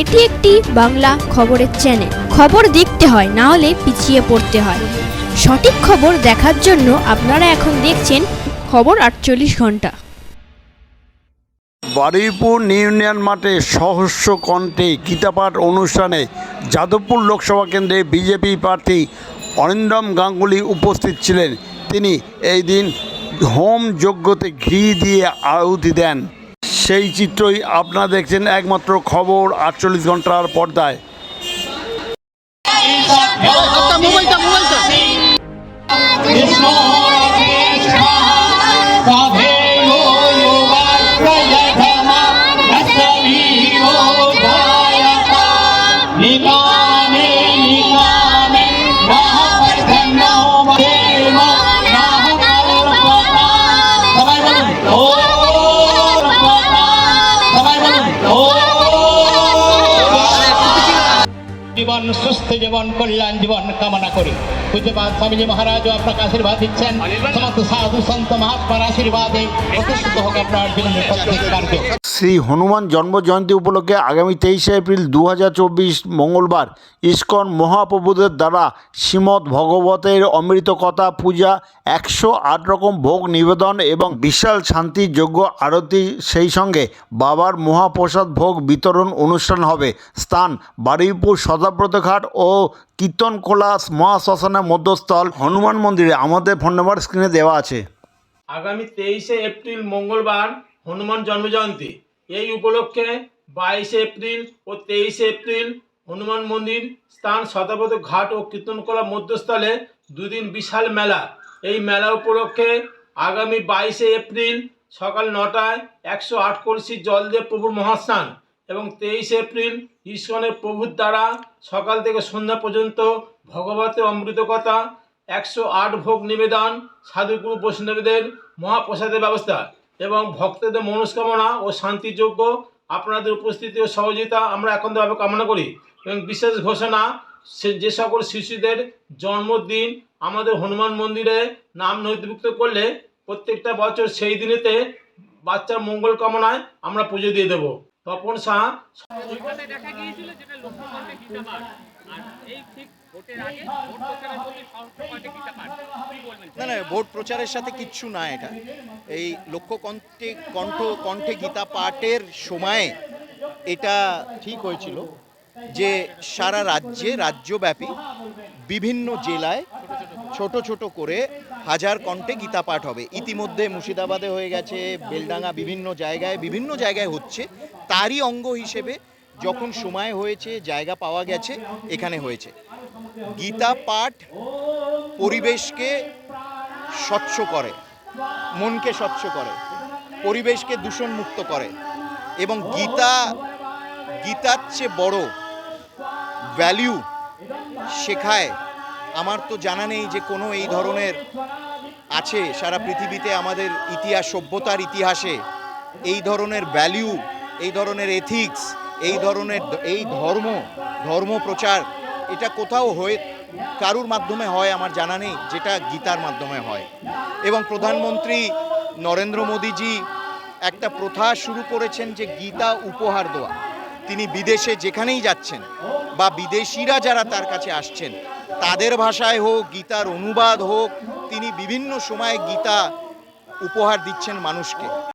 এটি একটি বাংলা খবরের চ্যানেল খবর দেখতে হয়, না হলে পিছিয়ে পড়তে হয়। সঠিক খবর দেখার জন্য আপনারা এখন দেখছেন খবর আটচল্লিশ ঘণ্টা। বারুইপুর ইউনিয়ন মাঠে সহস্র কণ্ঠে গীতাপাঠ অনুষ্ঠানে যাদবপুর লোকসভা কেন্দ্রে বিজেপি প্রার্থী অরিন্দম গাঙ্গুলি উপস্থিত ছিলেন। তিনি এই দিন হোম যজ্ঞতে ঘি দিয়ে আহুতি দেন। সেই চিত্রই আপনারা দেখছেন একমাত্র খবর আটচল্লিশ ঘণ্টার পর্দায়। সুস্থ জীবন, কল্যাণ জীবন কামনা করি। পূজ্যপাদ স্বামীজি মহারাজও আপনাকে আশীর্বাদ দিচ্ছেন। সমস্ত সাধু সন্ত মহাত্মার আশীর্বাদে প্রতিষ্ঠিত হোক আপনার জীবনের প্রত্যেক কার্য। শ্রী হনুমান জন্ম উপলক্ষে আগামী তেইশে এপ্রিল দু মঙ্গলবার ইস্কন মহাপ্রভুদের দ্বারা শ্রীমদ্ ভগবতের অমৃত কথা পূজা একশো আট রকম ভোগ নিবেদন এবং বিশাল শান্তি যজ্ঞ আরতি, সেই সঙ্গে বাবার মহাপ্রসাদ ভোগ বিতরণ অনুষ্ঠান হবে। স্থান বারুইপুর সদাব্রত ঘাট ও কীর্তনখোলা মহাশ্মশানের মধ্যস্থল হনুমান মন্দিরে আমাদের ফোন নাম্বার স্ক্রিনে দেওয়া আছে। আগামী তেইশে এপ্রিল মঙ্গলবার হনুমান জন্মজয়ন্তী। এই উপলক্ষে বাইশে এপ্রিল ও তেইশে এপ্রিল হনুমান মন্দির স্থান শতাব্দ ঘাট ও কীর্তনকলা মধ্যস্থলে দুদিন বিশাল মেলা। এই মেলা উপলক্ষে আগামী বাইশে এপ্রিল সকাল নটায় একশো আট কলসি জল দিয়ে প্রভুর মহাস্নান এবং তেইশে এপ্রিল ইস্কনের প্রভুর দ্বারা সকাল থেকে সন্ধ্যা পর্যন্ত ভগবতের অমৃত কথা একশো আট ভোগ নিবেদন, সাধুগুরু বৈষ্ণবীদের মহাপ্রসাদের ব্যবস্থা এবং ভক্তদের মনস্কামনা ও শান্তিযোগ্য আপনাদের উপস্থিতি ও সহযোগিতা আমরা একান্তভাবে কামনা করি এবং বিশেষ ঘোষণা যে সকল শিশুদের জন্মদিন আমাদের হনুমান মন্দিরে নাম নথিভুক্ত করলে প্রত্যেকটা বছর সেই দিনেতে বাচ্চার মঙ্গল কামনায় আমরা পুজো দিয়ে দেবো। তপন দেখা গিয়েছিল যেটা আর এই ঠিক না না ভোট প্রচারের সাথে কিচ্ছু না এটা। এই লক্ষ্য কণ্ঠে কণ্ঠ কণ্ঠে গীতা পাঠের সময়ে এটা ঠিক হয়েছিল যে সারা রাজ্যে রাজ্যব্যাপী বিভিন্ন জেলায় ছোট ছোট করে হাজার কণ্ঠে গীতা পাঠ হবে। ইতিমধ্যে মুর্শিদাবাদে হয়ে গেছে, বেলডাঙ্গা বিভিন্ন জায়গায় বিভিন্ন জায়গায় হচ্ছে। তারই অঙ্গ হিসেবে যখন সময় হয়েছে, জায়গা পাওয়া গেছে, এখানে হয়েছে। গীতা পাঠ পরিবেশকে স্বচ্ছ করে, মনকে স্বচ্ছ করে, পরিবেশকে দূষণমুক্ত করে এবং গীতা, গীতার চেয়ে বড় ভ্যালিউ শেখায় আমার তো জানা নেই যে কোনো এই ধরনের আছে, সারা পৃথিবীতে আমাদের ইতিহাস, সভ্যতার ইতিহাসে এই ধরনের ভ্যালিউ এই ধরনের এথিক্স এই ধরনের এই ধর্ম ধর্ম প্রচার, এটা কোথাও হয়ে, কারুর মাধ্যমে হয় আমার জানা নেই, যেটা গীতার মাধ্যমে হয়। এবং প্রধানমন্ত্রী নরেন্দ্র মোদীজি একটা প্রথা শুরু করেছেন যে গীতা উপহার দেওয়া। তিনি বিদেশে যেখানেই যাচ্ছেন বা বিদেশিরা যারা তার কাছে আসছেন, তাদের ভাষায় হোক, গীতার অনুবাদ হোক, তিনি বিভিন্ন সময়ে গীতা উপহার দিচ্ছেন মানুষকে।